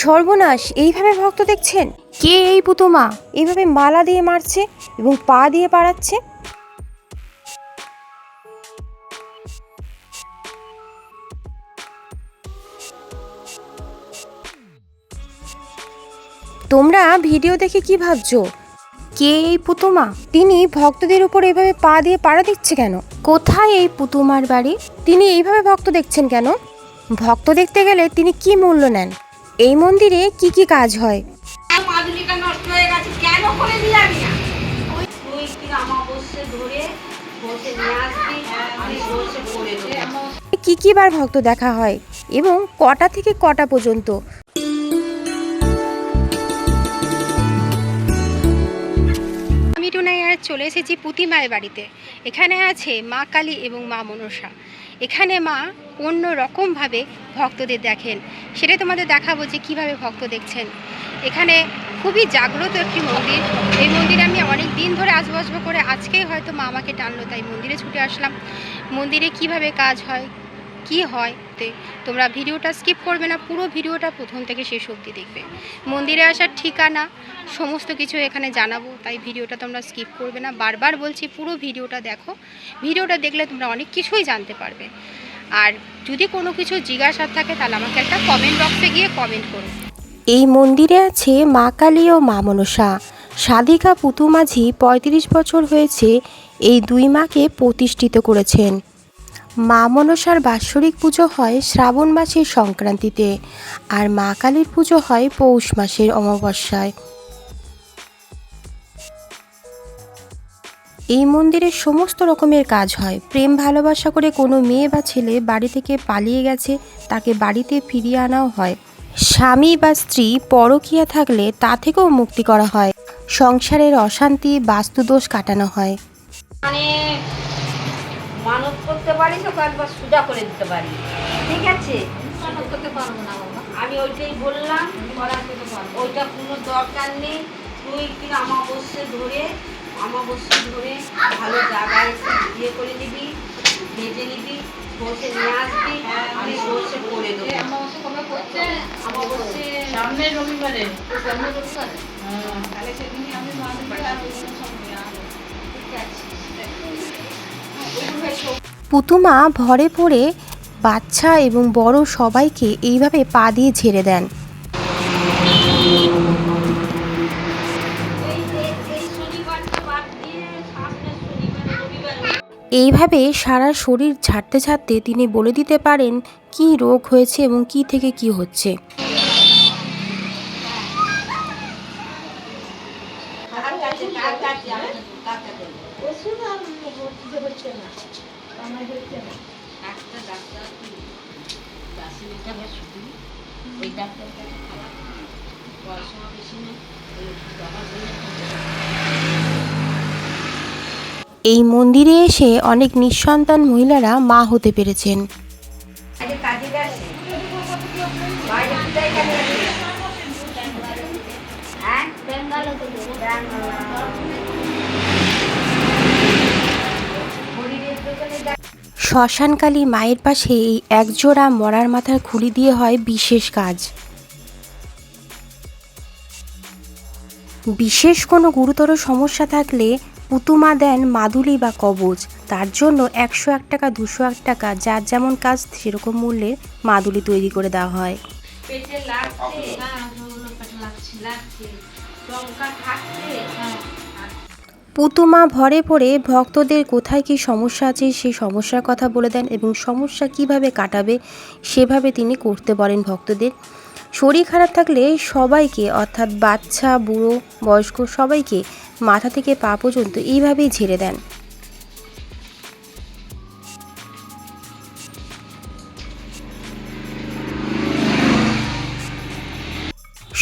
সর্বনাশ এইভাবে ভক্ত দেখছেন? কে এই পুতুমা এইভাবে মালা দিয়ে মারছে এবং পা দিয়ে পাড়াচ্ছে? তোমরা ভিডিও দেখে কি ভাবছ? কে এই পুতুমা তিনি ভক্তদের উপর এইভাবে পা দিয়ে পাড়া দিচ্ছে কেন? কোথায় এই পুতুমার বাড়ি? তিনি এইভাবে ভক্ত দেখছেন কেন? ভক্ত দেখতে গেলে তিনি কি মূল্য নেন? এই মন্দিরে কি কি কাজ হয়? মাদুলিটা নষ্ট হয়ে গেছে। কেন করে দিলামি না তুই কি ধরে বসে নিয়ে আসবি আমি বসে পড়ে কি কি বার ভক্ত দেখা হয় এবং কটা থেকে কটা পর্যন্ত? চলে এসেছি পুতিমায়ের বাড়িতে। এখানে আছে মা কালী এবং মা মনসা। এখানে মা অন্য রকমভাবে ভক্তদের দেখেন। সেটাই তোমাদের দেখাবো যে কীভাবে ভক্ত দেখছেন। এখানে খুবই জাগ্রত একটি মন্দির। এই মন্দিরে আমি অনেক দিন ধরে আসব করে আজকেই হয়তো মা আমাকে টানলো, তাই মন্দিরে ছুটে আসলাম। মন্দিরে কীভাবে কাজ হয়, কি হয় তে তোমরা ভিডিওটা স্কিপ করবে না, পুরো ভিডিওটা প্রথম থেকে শেষ অবধি দেখবে। মন্দিরে আসার ঠিকানা, সমস্ত কিছু এখানে জানাব, তাই ভিডিওটা তোমরা স্কিপ করবে না। বারবার বলছি, পুরো ভিডিওটা দেখো। ভিডিওটা দেখলে তোমরা অনেক কিছুই জানতে পারবে। আর যদি কোনো কিছু জিজ্ঞাসা থাকে, তাহলে আমাকে একটা কমেন্ট বক্সে গিয়ে কমেন্ট করো। এই মন্দিরে আছে মা কালী ও মা মনসা। সাধিকা পুতুমাঝি পঁয়ত্রিশ বছর হয়েছে, এই দুই মাকে প্রতিষ্ঠিত করেছেন। মা মনসার বাৎসরিক পুজো হয় শ্রাবণ মাসের সংক্রান্তিতে আর মা কালীর পুজো হয় পৌষ মাসের অমাবস্যায়। এই মন্দিরে সমস্ত রকমের কাজ হয়। প্রেম ভালোবাসা করে কোনো মেয়ে বা ছেলে বাড়ি থেকে পালিয়ে গেছে, তাকে বাড়িতে ফিরিয়ে আনাও হয়। স্বামী বা স্ত্রী পরকীয়া থাকলে তা থেকেও মুক্তি করা হয়। সংসারের অশান্তি, বাস্তুদোষ কাটানো হয়। মানে মানত করতে পারি তো একবার সুজা করে দিতে পারি ঠিক আছে? পারব না আমি ওইটাই বললাম, ওইটা কোনো দরকার নেই। তুই কি আমাবস্যে ধরে আমাবস্যে ধরে ভালো জায়গায় এসে বিয়ে করে নিবি, ভেজে নিবি বসে নিয়ে আসবি, আমি বসে করে দেবো। সামনে রবিবারে। আমি ঠিক আছে। পুতুমা ভরে পড়ে বাচ্চা এবং বড় সবাইকে এইভাবে পা দিয়ে ঝেড়ে দেন। এইভাবে সারা শরীর ঝাড়তে ঝাড়তে তিনি বলে দিতে পারেন, কি রোগ হয়েছে এবং কি থেকে কি হচ্ছে কার কাছে কার কাছে আমি কার কাছে একটা ডাক্তার দাসিনিটা শুধু। ওই ডাক্তারটা খারাপ। পড়াশোনা বেশি নেই ওই ওষুধ আমার জন্য এই মন্দিরে এসে অনেক নিঃসন্তান মহিলারা মা হতে পেরেছেন। আগে শ্মশানকালী মায়ের পাশে এই একজোড়া মরার মাথার খুলি দিয়ে হয় বিশেষ কাজ। বিশেষ কোনো গুরুতর সমস্যা থাকলে পুতুমা দেন মাদুলি বা কবজ। তার জন্য একশো এক টাকা, দুশো এক টাকা, যার যেমন কাজ সেরকম মূল্যে মাদুলি তৈরি করে দেওয়া হয়। পেটে লাগছে হ্যাঁ লাগছে লঙ্কা খাচ্ছে হ্যাঁ পুতুমা ভরে পড়ে ভক্তদের কোথায় কি সমস্যা আছে, সেই সমস্যার কথা বলে দেন এবং সমস্যা কীভাবে কাটাবে, সেভাবে তিনি করতে বলেন ভক্তদের। শরীর খারাপ থাকলে সবাইকে, অর্থাৎ বাচ্চা, বুড়ো, বয়স্ক সবাইকে মাথা থেকে পা পর্যন্ত এইভাবেই ঝেড়ে দেন।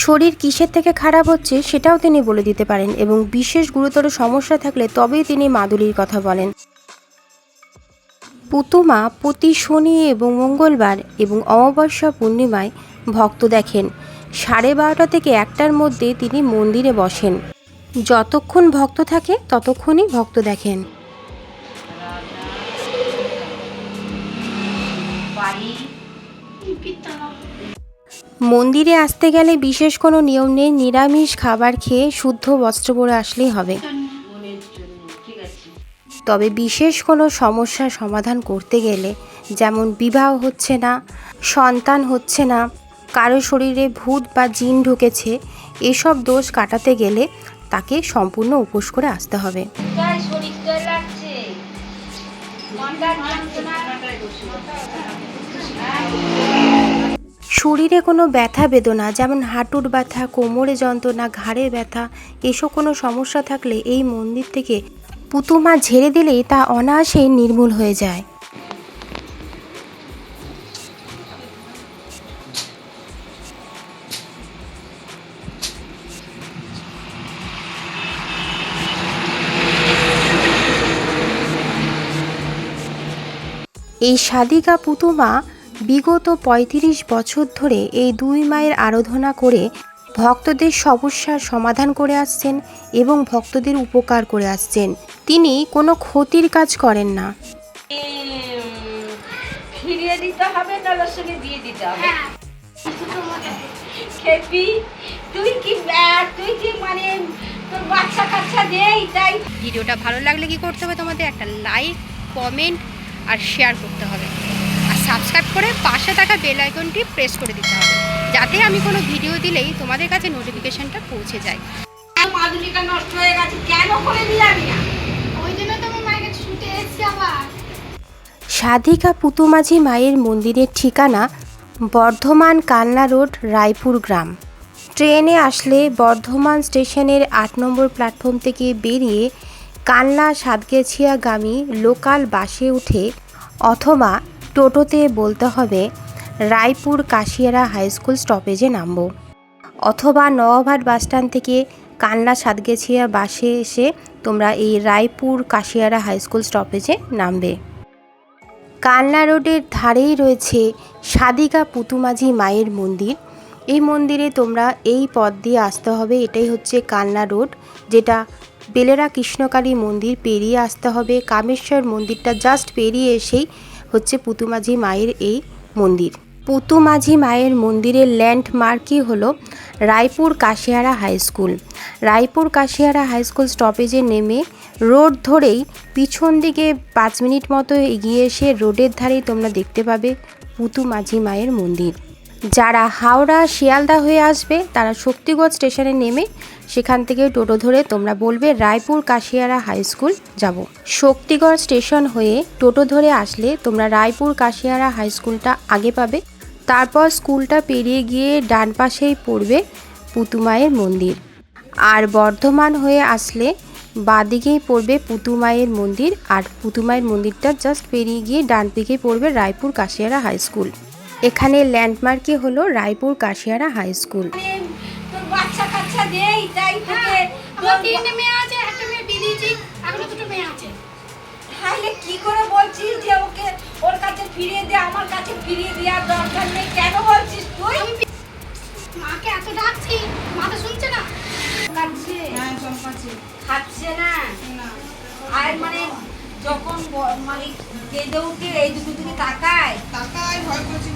শরীর কিসের থেকে খারাপ হচ্ছে সেটাও তিনি বলে দিতে পারেন এবং বিশেষ গুরুতর সমস্যা থাকলে তবেই তিনি মাদুলির কথা বলেন। পুতুমা প্রতি শনি এবং মঙ্গলবার এবং অমাবস্যা পূর্ণিমায় ভক্ত দেখেন। সাড়ে বারোটা থেকে একটার মধ্যে তিনি মন্দিরে বসেন। যতক্ষণ ভক্ত থাকে, ততক্ষণই ভক্ত দেখেন। মন্দিরে আসতে গেলে বিশেষ কোনো নিয়ম নেই, নিরামিষ খাবার খেয়ে শুদ্ধ বস্ত্র পরে আসলেই হবে। তবে বিশেষ কোনো সমস্যার সমাধান করতে গেলে, যেমন বিবাহ হচ্ছে না, সন্তান হচ্ছে না, কারও শরীরে ভূত বা জিন ঢুকেছে, এসব দোষ কাটাতে গেলে তাকে সম্পূর্ণ উপোস করে আসতে হবে। শরীরে কোনো ব্যথা, বেদনা, যেমন হাঁটুর ব্যথা, কোমরে যন্ত্রণা, ঘাড়ে ব্যথা, এসব কোনো সমস্যা থাকলে এই মন্দির থেকে পুতুমা ঝেড়ে দিলেই তা অনায়াসেই নির্মূল হয়ে যায়। এই সাদিকা পুতুমা বিগত ৩৫ বছর ধরে এই দুই মায়ের আরাধনা করে ভক্তদের সমস্যার সমাধান করে আসছেন এবং ভক্তদের উপকার করে আসছেন। তিনি কোনো ক্ষতির কাজ করেন না। উম, ফিরিয়ে দিতে হবে না সঙ্গে দিয়ে দিতে হবে। খেপি তুই কি তুই কি মানে তোর বাচ্চা কাচ্চা দেই তাই? ভিডিওটা ভালো লাগলে কি করতে হবে? তোমাদের একটা লাইক কমেন্ট আর শেয়ার করতে হবে। করে পাশে থাকা বেল আইকনটি প্রেস করে দিতে হবে। যাতে আমি কোনো ভিডিও দিলেই তোমাদের কাছে নোটিফিকেশনটা পৌঁছে যায়। মাদুলিটা নষ্ট হয়ে গেছে। কেন করে দিলামি না ওই জন্য তো আমার মায়ের ছুটে এসেছি আবার। সাধিকা পুতুমাঝি মায়ের মন্দিরের ঠিকানা বর্ধমান কান্না রোড রায়পুর গ্রাম। ট্রেনে আসলে বর্ধমান স্টেশনের আট নম্বর প্ল্যাটফর্ম থেকে বেরিয়ে কানলা সাতগেছিয়াগামী লোকাল বাসে উঠে অথবা টোটোতে বলতে হবে, রায়পুর কাশিয়ারা হাই স্কুল স্টপেজে নামব। অথবা নওয়াভাট বাসস্ট্যান্ড থেকে কানলা সাতগেছিয়া বাসে এসে তোমরা এই রায়পুর কাশিয়ারা হাই স্কুল স্টপেজে নামবে। কালনা রোডের ধারেই রয়েছে সাদিকা পুতুমাঝি মায়ের মন্দির। এই মন্দিরে তোমরা এই পথ দিয়ে আসতে হবে, এটাই হচ্ছে কালনা রোড, যেটা বেলেরা কৃষ্ণকালী মন্দির পেরিয়ে আসতে হবে। কামেশ্বর মন্দিরটা জাস্ট পেরিয়ে এসেই হচ্ছে পুতুমাঝি মায়ের এই মন্দির। পুতুমাঝি মায়ের মন্দিরের ল্যান্ডমার্কই হল Raipur Kashiyara high school. Raipur Kashiyara high school স্টপেজে নেমে রোড ধরেই পিছন দিকে পাঁচ মিনিট মতো এগিয়ে এসে রোডের ধারেই তোমরা দেখতে পাবে পুতুমাঝি মায়ের মন্দির। যারা হাওড়া শিয়ালদা হয়ে আসবে, তারা শক্তিগড় স্টেশনে নেমে সেখান থেকে টোটো ধরে তোমরা বলবে রায়পুর কাশিয়ারা হাই স্কুল যাব। শক্তিগড় স্টেশন হয়ে টোটো ধরে আসলে তোমরা রায়পুর কাশিয়ারা হাই স্কুলটা আগে পাবে। তারপর স্কুলটা পেরিয়ে গিয়ে ডান পাশেই পড়বে পুতুমায়ের মন্দির। আর বর্ধমান হয়ে আসলে বাঁদিকেই পড়বে পুতুমায়ের মন্দির। আর পুতুমায়ের মন্দিরটা জাস্ট পেরিয়ে গিয়ে ডান দিকেই পড়বে রায়পুর কাশিয়ারা হাই স্কুল। এখানে ল্যান্ডমার্কই হলো রায়পুর কাশিয়ারা হাই স্কুল। মানে বাচ্চা কাচ্চা দেই তাই তোকে আমার তিনটে মেয়ে আছে একটা মেয়ে বিয়ে এখনও দুটো মেয়ে আছে। তাহলে কি করে বলছিস যে ওকে ওর কাছে ফিরিয়ে দে আমার কাছে ফিরিয়ে দেওয়ার দরকার নেই? কেন বলছিস তুই? মাকে এত ডাকছি মা তো শুনছে না? খাচ্ছে। খাচ্ছে। না? আর মানে যখন মানে কেঁদে উঠে এই দুটো দিকে তাকায় তাকায়? ভয় করছি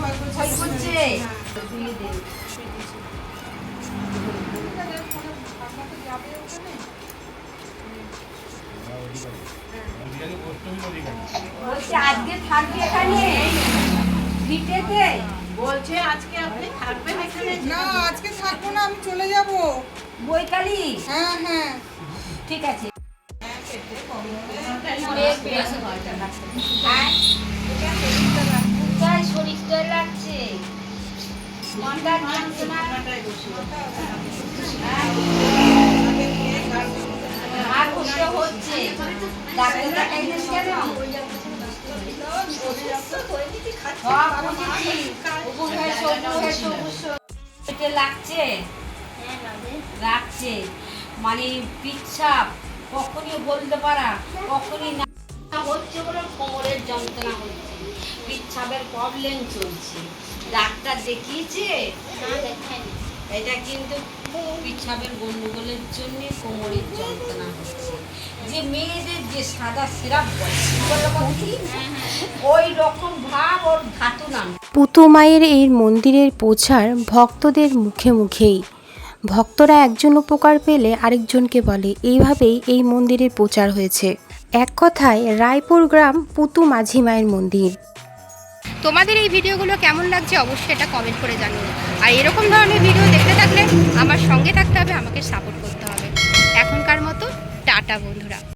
বলছে আজকে থাকবি এখানে? ভিটেতে। বলছে আজকে আপনি থাকবেন এখানে? না আজকে থাকব না আমি চলে যাব। বৈকালি? হ্যাঁ হ্যাঁ। ঠিক আছে। কোথায় লাগছে। মানে পিচ্ছাপ কখনই বলতে পারা কখনই না। হচ্ছে কোমরের যন্ত্রণা হচ্ছে। পিচ্ছাপের প্রবলেম চলছে। ডাক্তার দেখিয়েছে? এটা কিন্তু পিছাবের গন্ডগোলের জন্য কোমরের যন্ত্রণা হচ্ছে। যে মেয়েদের যে সাদা সিরাপ বলে ওই রকম ভাব ওর ধাতু নাম পুতু মায়ের এই মন্দিরের প্রচার ভক্তদের মুখে মুখেই। ভক্তরা একজন উপকার পেলে আরেকজনকে বলে। এইভাবেই এই মন্দিরের প্রচার হয়েছে। এক কথায় রায়পুর গ্রাম পুতু মাঝি মায়ের মন্দির। তোমাদের এই ভিডিওগুলো কেমন লাগছে অবশ্যই এটা কমেন্ট করে জানিও। আর এরকম ধরনের ভিডিও দেখতে থাকলে আমার সঙ্গে থাকতে হবে, আমাকে সাপোর্ট করতে হবে। এখনকার মতো, টাটা বন্ধুরা।